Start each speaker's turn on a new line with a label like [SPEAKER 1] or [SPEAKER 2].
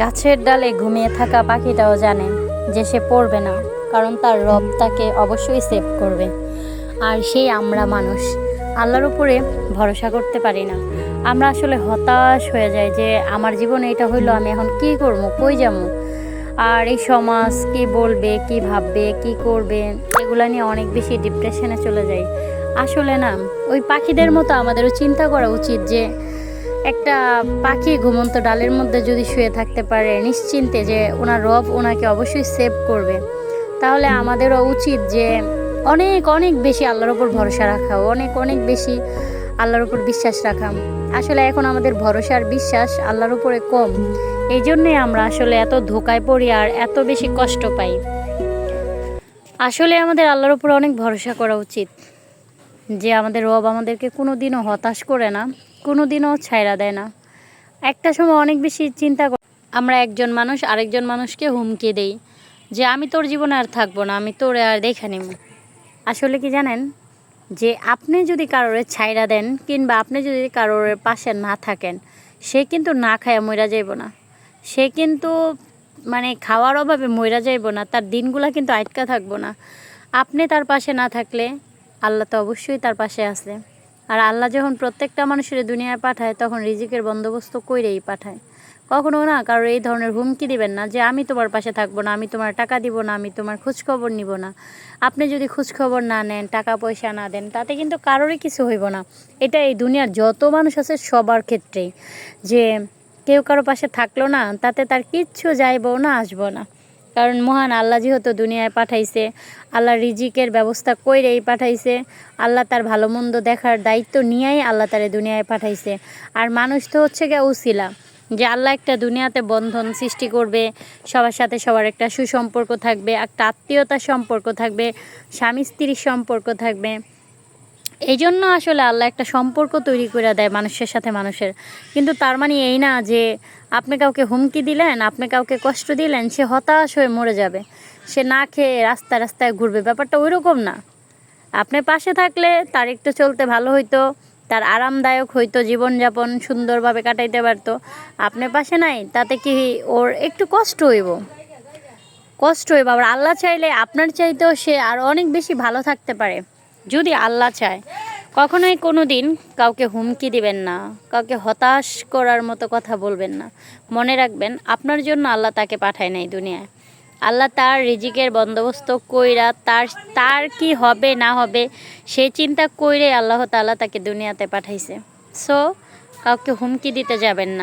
[SPEAKER 1] গাছের ডালে ঘুমিয়ে থাকা পাখিটাও জানে যে সে পড়বে না, কারণ তার রব তাকে অবশ্যই সেভ করবে। আর সেই আমরা মানুষ, আল্লাহর উপরে ভরসা করতে পারি না। আমরা আসলে হতাশ হয়ে যাই যে, আমার জীবনে এটা হইল, আমি এখন কি করব, কই যাব? আর এই সমাজ কি বলবে, কি ভাববে, কি করবে, এগুলা নিয়ে অনেক বেশি ডিপ্রেশনে চলে যাই। আসলে না, ওই পাখিদের মতো আমাদেরও চিন্তা করা উচিত যে একটা পাখি ঘুমন্ত ডালের মধ্যে যদি শুয়ে থাকতে পারে, নিশ্চিন্তে যে ওনার রব ওনাকে অবশ্যই সেভ করবে। তাহলে আমাদেরও উচিত যে অনেক অনেক বেশি আল্লাহর ওপর ভরসা রাখা, অনেক অনেক বেশি আল্লাহর উপর বিশ্বাস রাখা। আসলে এখন আমাদের ভরসার বিশ্বাস আল্লাহর উপরে কম। এই জন্যে আমরা আসলে এত ধোকায় পড়ি আর এত বেশি কষ্ট পাই। আসলে আমাদের আল্লাহর উপর অনেক ভরসা করা উচিত। যে আমাদের রব আমাদেরকে কোনো দিনও হতাশ করে না কোনো দিনও ছাইরা দেয় না। একটা সময় অনেক বেশি চিন্তা আমরা একজন মানুষ, আরেকজন মানুষকে হুমকি দেই যে, আমি তোর জীবনে আর থাকব না, আমি তোরে আর দেখা নিব। আসলে কি জানেন? যে আপনি যদি কারোর ছাইরা দেন কিংবা আপনি যদি কারোর পাশে না থাকেন, সে কিন্তু না খায় মইরা যাইব না। সে কিন্তু মানে খাওয়ার অভাবে মইরা যাইব না, তার দিনগুলা কিন্তু আটকা থাকব না। আপনি তার পাশে না থাকলে আল্লাহ তো অবশ্যই তার পাশে আছে। আর আল্লাহ যখন প্রত্যেকটা মানুষের দুনিয়ায় পাঠায়, তখন রিজিকের বন্দোবস্ত কইরেই পাঠায়। কখনো না কারোর এই ধরনের হুমকি দিবেন না যে, আমি তোমার পাশে থাকব না, আমি তোমার টাকা দিব না, আমি তোমার খোঁজখবর নিব না। আপনি যদি খোঁজখবর না নেন, টাকা পয়সা না দেন, তাতে কিন্তু কারোরই কিছু হইব না। এটা এই দুনিয়ার যত মানুষ আছে, সবার ক্ষেত্রেই। যে, কেউ কারও পাশে থাকল না, তাতে তার কিচ্ছু যাইবও না আসব না। কারণ মহান আল্লাহ যেহেতু দুনিয়ায় পাঠাইছে, আল্লাহ রিজিকের ব্যবস্থা কইরেই পাঠাইছে, আল্লাহ তার ভালো মন্দ দেখার দায়িত্ব নিয়েই আল্লাহ তারে দুনিয়ায় পাঠাইছে। আর মানুষ তো হচ্ছে গিয়ে উসিলা, যে আল্লাহ একটা দুনিয়াতে বন্ধন সৃষ্টি করবে, সবার সাথে সবার একটা সুসম্পর্ক থাকবে, একটা আত্মীয়তার সম্পর্ক থাকবে স্বামী স্ত্রীর সম্পর্ক থাকবে। এই জন্য আসলে আল্লাহ একটা সম্পর্ক তৈরি করে দেয় মানুষের সাথে মানুষের। কিন্তু তার মানে এই না যে আপনি কাউকে হুমকি দিলেন, আপনি কাউকে কষ্ট দিলেন, সে হতাশ হয়ে মরে যাবে। সে না খেয়ে রাস্তায় রাস্তায় ঘুরবে, ব্যাপারটা ওই রকম না। আপনি পাশে থাকলে তার একটু চলতে ভালো হইতো, তার আরামদায়ক হইতো, জীবনযাপন সুন্দরভাবে কাটাইতে পারতো। আপনি পাশে নাই, তাতে কি ওর একটু কষ্ট হইব? কষ্ট হইব, আবার আল্লাহ চাইলে আপনার চাইতেও সে আর অনেক বেশি ভালো থাকতে পারে। যদি আল্লাহ চায়, কখনোই কোনো দিন কাউকে হুমকি দিবেন না, কাউকে হতাশ করার মতো কথা বলবেন না। মনে রাখবেন, আপনার জন্য আল্লাহ তাকে পাঠায় নাই দুনিয়ায়। আল্লাহ তার রিজিকের বন্দোবস্ত কইরা তার তার কি হবে না হবে সেই চিন্তা কইরে আল্লাহ তাআলা তাকে দুনিয়াতে পাঠাইছে। সো কাউকে হুমকি দিতে যাবেন না।